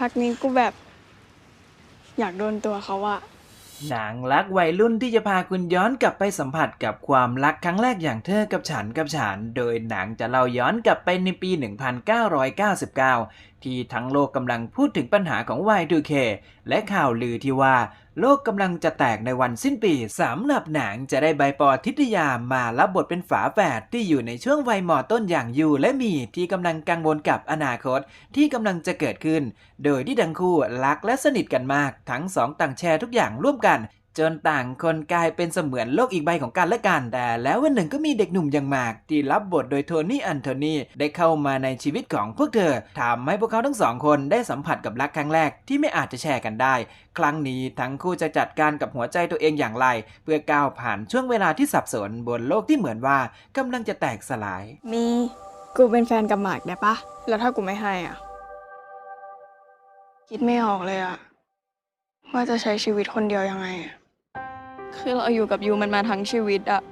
พักนี้กูแบบ อยากโดนตัวเขาอะหนังรักวัยรุ่นที่จะพาคุณย้อนกลับไปสัมผัสกับความรักครั้งแรกอย่างเธอกับฉันกับฉัน โดยหนังจะเล่าย้อนกลับไปในปี 1999 ที่ทั้งโลกกำลังพูดถึงปัญหาของ Y2K และข่าวลือที่ว่า โลกกำลังจะแตกในวันสิ้นปีสำหรับหนังจะได้ใบปอทิตยามารับบทเป็นฝาแฝดที่อยู่ในช่วงวัยมอต้นอย่างยูและมีที่กำลังกังวลกับอนาคตที่กำลังจะเกิดขึ้น โดยที่ทั้งคู่รักและสนิทกันมาก ทั้งสองต่างแชร์ทุกอย่างร่วมกัน จนต่างคนกลายเป็นเสมือนโลกอีกใบของกันและกันแต่แล้ววันหนึ่งก็มีเด็กหนุ่มอย่างมาก ที่รับบทโดยโทนี่อันโทนีได้เข้ามาในชีวิตของพวกเธอทำให้พวกเขาทั้งสองคนได้สัมผัสกับรักครั้งแรกที่ไม่อาจจะแชร์กันได้ ครั้งนี้ทั้งคู่จะจัดการกับหัวใจตัวเองอย่างไร เพื่อก้าวผ่านช่วงเวลาที่สับสนบนโลกที่เหมือนว่ากำลังจะแตกสลาย มีกูเป็นแฟนกับหมากได้ปะแล้วถ้ากูไม่ให้อะ คิดไม่ออกเลยอะว่าจะใช้ชีวิตคนเดียวยังไงอะ คือเราอยู่กับยูมันมาทั้งชีวิตอะ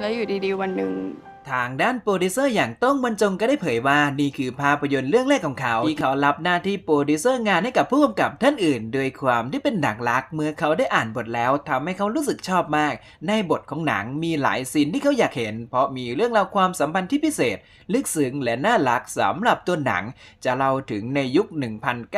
แล้วอยู่ดีๆ วันหนึ่ง ทางด้านโปรดิวเซอร์อย่างต้องบรรจงก็ได้เผยว่านี่คือภาพยนตร์เรื่องแรกของเขา ที่เขารับหน้าที่โปรดิวเซอร์งานให้กับผู้กำกับท่านอื่น โดยความที่เป็นหนังรักเมื่อเขาได้อ่านบทแล้วทำให้เขารู้สึกชอบมาก ในบทของหนังมีหลายซีนที่เขาอยากเห็น เพราะมีเรื่องราวความสัมพันธ์ที่พิเศษ ลึกซึ้งและน่ารักสำหรับตัวหนัง จะเล่าถึงในยุค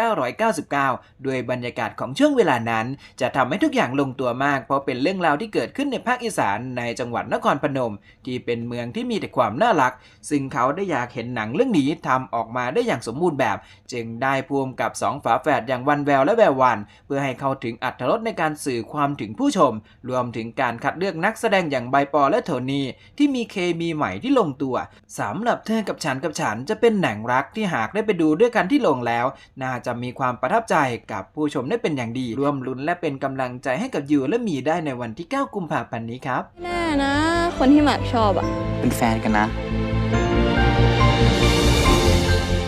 1999 ด้วยบรรยากาศของช่วงเวลานั้น จะทำให้ทุกอย่างลงตัวมาก เพราะเป็นเรื่องราวที่เกิดขึ้นในภาคอีสานในจังหวัดนครพนม ที่เป็นเมืองที่มีแต่ความน่ารัก ซึ่งเขาได้อยากเห็นหนังเรื่องนี้ทำออกมาได้อย่างสมบูรณ์แบบ จึงได้พ่วงกับสองฝาแฝดอย่างวันแววและแวววัน เพื่อให้เข้าถึงอัตรสในการสื่อความถึงผู้ชม รวมถึงการคัดเลือกนักแสดงอย่างใบปอและโทนี่ที่มีเคมีใหม่ที่ลงตัวสำหรับเธอกับฉันกับฉันจะเป็นหนังรักที่หากได้ไปดูด้วยกันที่โรงแล้ว น่าจะมีความประทับใจกับผู้ชมได้เป็นอย่างดี ร่วมลุ้นและเป็นกำลังใจให้กับยูและมีได้ในวันที่ 9 กุมภาพันธ์นี้ครับ แน่นะ คนที่หมากชอบอะเป็นแฟนกันนะ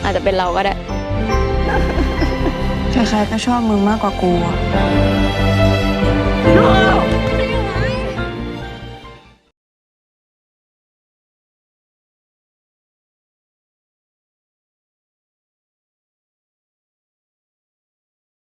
อาจจะเป็นเราก็ได้ ใครๆก็ชอบมึงมากกว่ากูอะน้อย